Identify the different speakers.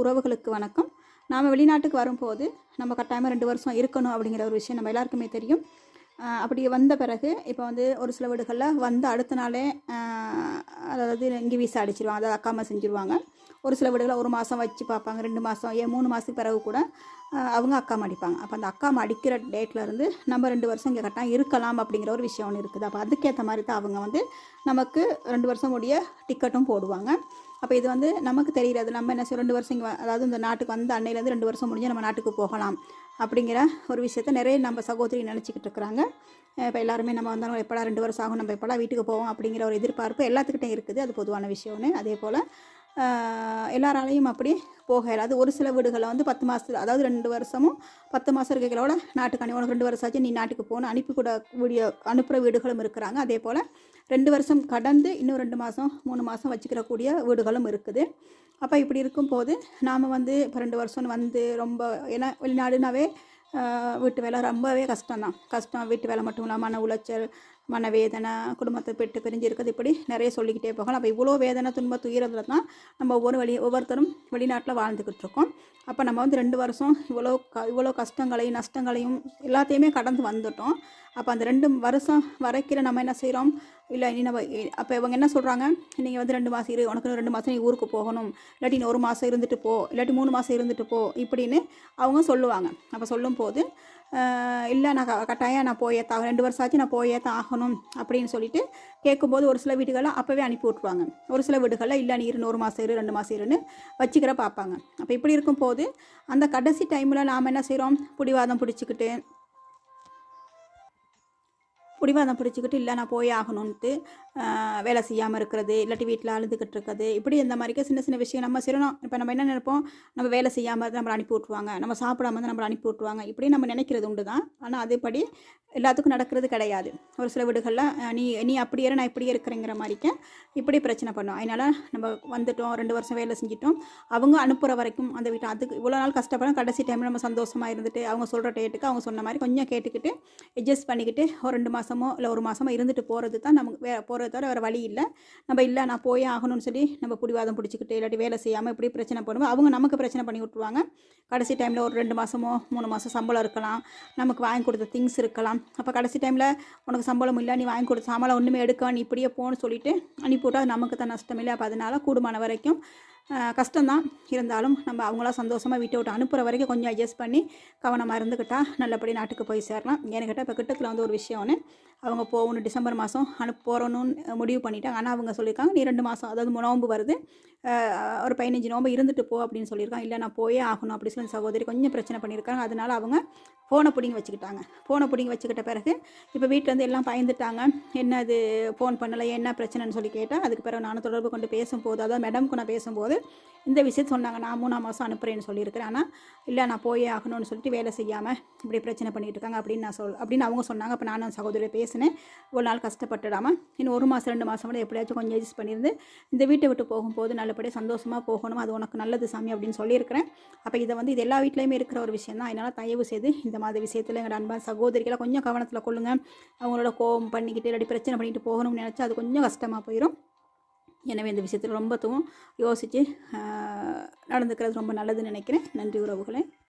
Speaker 1: உறவுகளுக்கு வணக்கம். நாம் வெளிநாட்டுக்கு வரும்போது நம்ம கட்டாயமாக ரெண்டு வருஷம் இருக்கணும் அப்படிங்கிற ஒரு விஷயம் நம்ம எல்லாருக்குமே தெரியும். அப்படி வந்த பிறகு இப்போ வந்து ஒரு சில வீடுகளில் வந்து அடுத்த நாளே அதாவது இங்கே வீசா அடிச்சிருவாங்க அதாவது அக்காமா செஞ்சுருவாங்க. ஒரு சில வீடுகளில் ஒரு மாதம் வச்சு பார்ப்பாங்க ரெண்டு மாதம் ஏன் மூணு மாதத்துக்கு பிறகு கூட அவங்க அக்காம அடிப்பாங்க. அப்போ அந்த அக்காம அடிக்கிற டேட்லேருந்து நம்ம ரெண்டு வருஷம் இங்கே கரெக்டாக இருக்கலாம் அப்படிங்கிற ஒரு விஷயம் ஒன்று இருக்குது. அப்போ அதுக்கேற்ற மாதிரி தான் அவங்க வந்து நமக்கு ரெண்டு வருஷம் முடிய டிக்கெட்டும் போடுவாங்க. அப்போ இது வந்து நமக்கு தெரிகிறது நம்ம என்ன செய்ய ரெண்டு வருஷம் இங்கே அதாவது இந்த நாட்டுக்கு வந்த அன்னையிலேருந்து ரெண்டு வருஷம் முடிஞ்சு நம்ம நாட்டுக்கு போகலாம் அப்படிங்கிற ஒரு விஷயத்த நிறைய நம்ம சகோதரி நினச்சிக்கிட்டு இருக்கிறாங்க இப்போ எல்லாருமே நம்ம வந்தாலும் எப்படா ரெண்டு வருஷம் ஆகும்? நம்ம எப்படா வீட்டுக்கு போவோம்? அப்படிங்கிற ஒரு எதிர்பார்ப்பு எல்லாத்துக்கிட்டையும் இருக்குது. அது பொதுவான விஷயம்னு அதே போல் எல்லாராலையும் அப்படி போக இயலாது. ஒரு சில வீடுகளில் வந்து பத்து மாதத்தில் அதாவது ரெண்டு வருஷமும் பத்து மாதம் இருக்கிறவங்களோட நாட்டுக்கு அனி உனக்கு ரெண்டு வருஷம் ஆச்சு நீ நாட்டுக்கு போகணும் அனுப்பி கூட வீடியோ அனுப்புகிற வீடுகளும் இருக்கிறாங்க. அதே போல் ரெண்டு வருஷம் கடந்து இன்னும் ரெண்டு மாதம் மூணு மாதம் வச்சுக்கிறக்கூடிய வீடுகளும் இருக்குது. அப்போ இப்படி இருக்கும்போது நாம் வந்து இப்போ ரெண்டு வருஷம்னு வந்து ரொம்ப ஏன்னா வெளிநாடுனாவே வீட்டு வேலை ரொம்பவே கஷ்டம்தான். கஷ்டம் வீட்டு வேலை மட்டும் இல்லாமல் மன உளைச்சல் மனவேதனை குடும்பத்தை பெற்று பிரிஞ்சு இப்படி நிறைய சொல்லிக்கிட்டே போகலாம். அப்போ இவ்வளோ வேதனை துன்ப துயரத்தில் தான் நம்ம ஒவ்வொரு வழி ஒவ்வொருத்தரும் வெளிநாட்டில் வாழ்ந்துக்கிட்டு இருக்கோம். அப்போ நம்ம வந்து ரெண்டு வருஷம் இவ்வளோ க இவ்வளோ கஷ்டங்களையும் நஷ்டங்களையும் எல்லாத்தையுமே கடந்து வந்துட்டோம். அப்போ அந்த ரெண்டு வருஷம் வரைக்கிற நம்ம என்ன செய்கிறோம் இல்லை இனி நம்ம அப்போ இவங்க என்ன சொல்கிறாங்க நீங்கள் வந்து ரெண்டு மாதம் இரு உனக்கு ரெண்டு மாதம் நீ ஊருக்கு போகணும். இல்லாட்டி நீ ஒரு மாதம் இருந்துட்டு போ இல்லாட்டி மூணு மாதம் இருந்துட்டு போ இப்படின்னு அவங்க சொல்லுவாங்க. அப்போ சொல்லும்போது போது இல்லை நான் க- கட்டாயம் நான் போயே தான் ரெண்டு வருஷம் ஆச்சு நான் போயே தான் ஆகணும். அப்படின்னு சொல்லிட்டு கேட்கும்போது ஒரு சில வீடுகளில் அப்போவே அனுப்பி விட்ருவாங்க ஒரு சில வீடுகளில் இல்லை நீ இருநூறு மாதம் இரு ரெண்டு மாதம் இருன்னு வச்சுக்கிற பார்ப்பாங்க. அப்போ இப்படி இருக்கும்போது அந்த கடைசி டைமில் நாம் என்ன செய்கிறோம் பிடிவாதம் பிடிச்சிக்கிட்டு பிடிவாதம் பிடிச்சிக்கிட்டு இல்லை நான் போய் ஆகணுன்ட்டு வேலை செய்யாமல் இருக்கிறது இல்லாட்டி வீட்டில் அழுதுகிட்டு இருக்கிறது இப்படி இந்த மாதிரிக்கு சின்ன சின்ன விஷயம் நம்ம செய்யணும். இப்போ நம்ம என்ன நினைப்போம்? நம்ம வேலை செய்யாமல் நம்மளை அனுப்பி விட்ருவாங்க நம்ம சாப்பிடாம வந்து நம்மளை அனுப்பி விட்ருவாங்க இப்படி நம்ம நினைக்கிறது உண்டு தான். ஆனால் அதேபடி எல்லாத்துக்கும் நடக்கிறது கிடையாது. ஒரு சில வீடுகளில் நீ நீ அப்படியே நான் இப்படியே இருக்கிறேங்கிற மாதிரிக்க இப்படி பிரச்சனை பண்ணுவோம் அதனால் நம்ம வந்துட்டோம் ரெண்டு வருஷம் வேலை செஞ்சிட்டோம். அவங்க அனுப்புகிற வரைக்கும் அந்த வீட்டை அதுக்கு இவ்வளோ நாள் கஷ்டப்படும் கடைசி டைமில் நம்ம சந்தோஷமாக இருந்துட்டு அவங்க சொல்கிற டேட்டுக்கு அவங்க சொன்ன மாதிரி கொஞ்சம் கேட்டுக்கிட்டு அட்ஜஸ்ட் பண்ணிக்கிட்டு ஒரு ரெண்டு மாதம் மாதமோ இல்லை ஒரு மாதமோ இருந்துட்டு போகிறது தான் நமக்கு வே போகிறத தவிர வேறு வழி இல்லை. நம்ம இல்லை நான் போயே ஆகணும்னு சொல்லி நம்ம பிடிவாதம் பிடிச்சிக்கிட்டு இல்லாட்டி வேலை செய்யாமல் இப்படி பிரச்சனை பண்ணுவோம். அவங்க நமக்கு பிரச்சனை பண்ணி விட்ருவாங்க கடைசி டைமில் ஒரு ரெண்டு மாதமோ மூணு மாதம் சம்பளம் இருக்கலாம். நமக்கு வாங்கி கொடுத்த திங்ஸ் இருக்கலாம். அப்போ கடைசி டைமில் உனக்கு சம்பளம் இல்லை நீ வாங்கி கொடுத்த சம்பளம் ஒன்றுமே எடுக்க நீ இப்படியே போன்னு சொல்லிட்டு அனுப்பிவிட்டா அது நமக்கு தான் நஷ்டம் இல்லை. அப்போ அதனால் கூடுமான வரைக்கும் கஷ்டம்தான். இருந்தாலும் நம்ம அவங்களாம் சந்தோஷமாக வீட்டை விட்டு அனுப்புகிற வரைக்கும் கொஞ்சம் அட்ஜஸ்ட் பண்ணி கவனமாக இருந்துக்கிட்டால் நல்லபடி நாட்டுக்கு போய் சேரலாம். ஏன்னு கேட்டால் இப்போ கிட்டத்தில் வந்து ஒரு விஷயம் ஒன்று அவங்க போகணும் டிசம்பர் மாதம் அனுப்ப போகிறணும்னு முடிவு பண்ணிட்டாங்க. ஆனால் அவங்க சொல்லியிருக்காங்க நீ ரெண்டு மாதம் அதாவது நோம்பு வருது. ஒரு பதினஞ்சு நோம்பு இருந்துட்டு போ அப்படின்னு சொல்லியிருக்காங்க. இல்லை நான் போயே ஆகணும். அப்படி சொல்லி சகோதரி கொஞ்சம் பிரச்சனை பண்ணியிருக்காங்க. அதனால் அவங்க ஃபோனை பிடிங்கி வச்சுக்கிட்டாங்க. ஃபோனை பிடிங்கி வச்சுக்கிட்ட பிறகு இப்போ வீட்டிலேருந்து எல்லாம் பயந்துட்டாங்க. என்ன அது ஃபோன் பண்ணலை? என்ன பிரச்சனைன்னு சொல்லி கேட்டால் அதுக்கு பிறகு நானும் தொடர்பு கொண்டு பேசும்போது அதாவது மேடம்க்கு நான் பேசும்போது இந்த விஷயம் சொன்னாங்க. நான் மூணாம் மாதம் அனுப்புகிறேன்னு சொல்லியிருக்கிறேன். ஆனால் இல்லை நான் போயே ஆகணும்னு சொல்லிட்டு வேலை செய்யாமல் இப்படி பிரச்சனை பண்ணிட்டு இருக்காங்க அப்படின்னு நான் சொல் அப்படின்னு அவங்க சொன்னாங்க. அப்போ நானும் சகோதரியை பேசினேன். ஒரு நாள் கஷ்டப்பட்டுடாமல் இன்னும் ஒரு மாதம் ரெண்டு மாதம் கூட எப்படியாச்சும் கொஞ்சம் அட்ஜஸ்ட் பண்ணியிருந்து இந்த வீட்டை விட்டு போகும்போது நல்லபடியாக சந்தோஷமாக போகணும். அது உனக்கு நல்லது சாமி அப்படின்னு சொல்லியிருக்கிறேன். அப்போ இதை வந்து இது எல்லா வீட்லேயுமே இருக்கிற ஒரு விஷயம் தான். அதனால் தயவு செய்து இந்த மாதிரி விஷயத்தில் எங்களோட அன்பான சகோதரிகளை கொஞ்சம் கவனத்தில் கொள்ளுங்கள் அவங்களோட கோபம் பண்ணிக்கிட்டு இல்லாட்டி பிரச்சனை பண்ணிட்டு போகணும்னு நினச்சா அது கொஞ்சம் கஷ்டமாக போயிடும் எனவே இந்த விஷயத்தில் ரொம்பவும் யோசித்து நடந்துக்கிறது ரொம்ப நல்லதுன்னு நினைக்கிறேன். நன்றி உறவுகளே.